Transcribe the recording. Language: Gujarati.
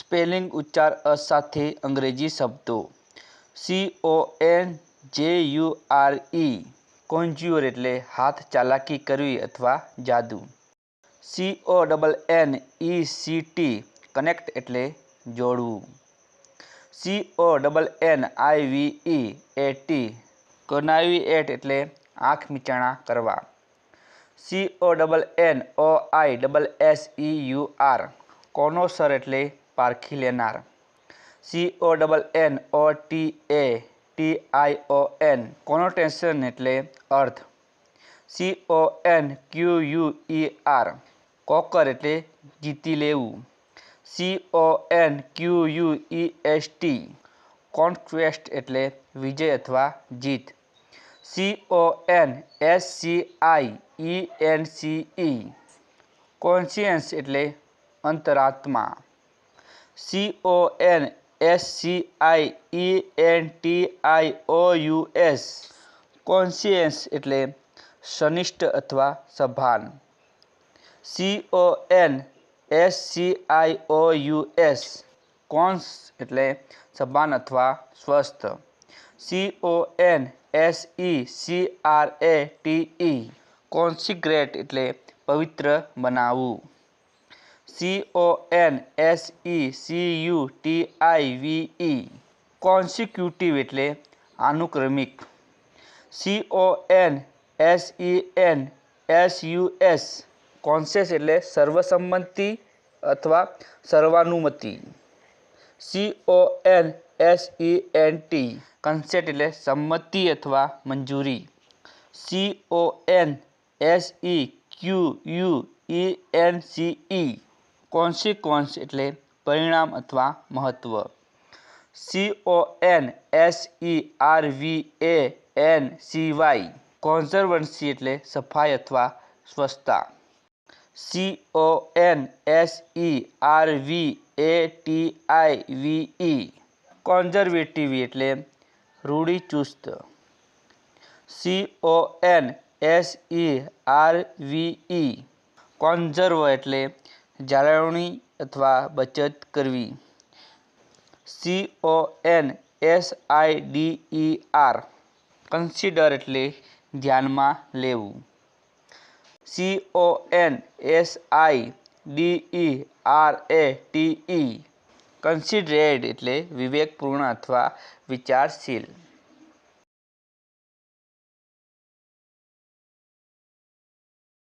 स्पेलिंग उच्चार어 સાથે અંગ્રેજી શબ્દો C O N J U R E કોન્જુર એટલે હાથ ચાલાકી કરવી अथवा जादू C O N N E C T connect એટલે જોડવું C O N V E A T કોનવીએટ એટલે આંખ ಮಿટોણા કરવા C O N O I S E U R connoisseur એટલે પારખી લેનાર C O double N O T A T I O N connotation એટલે અર્થ C O N Q U E R conquer એટલે જીતી લેવું C O N Q U E S T conquest એટલે વિજય અથવા જીત C O N S C I E N C E conscience એટલે અંતરાત્મા C O N S C I E N T I O U S conscience એટલે સનિષ્ઠ અથવા સભાન C O N S C I O U S conscious એટલે સભાન અથવા સ્વસ્થ C O N S E C R A T E consecrate એટલે પવિત્ર બનાવવું C O N S E C U T I V E consecutive એટલે અનુક્રમિક C O N S E N S U S consensus એટલે સર્વસંમતિ અથવા સર્વાનુમતિ C O N S E N T consent એટલે સંમતિ અથવા મંજૂરી C O N S E Q U E N C E कॉन्सी कॉन्से એટલે પરિણામ અથવા મહત્વ કોન્ઝર્વેન્સી e એટલે સફાઈ અથવા સ્વસ્થતા કોન્ઝર્વેટિવ e e. એટલે રૂડીચુસ્ત કોન્ઝર્વ એટલે જાળવણી અથવા બચત કરવી C O N S I D E R consider એટલે ધ્યાનમાં લેવું C O N S I D E R A T E considerate એટલે વિવેકપૂર્ણ અથવા વિચારશીલ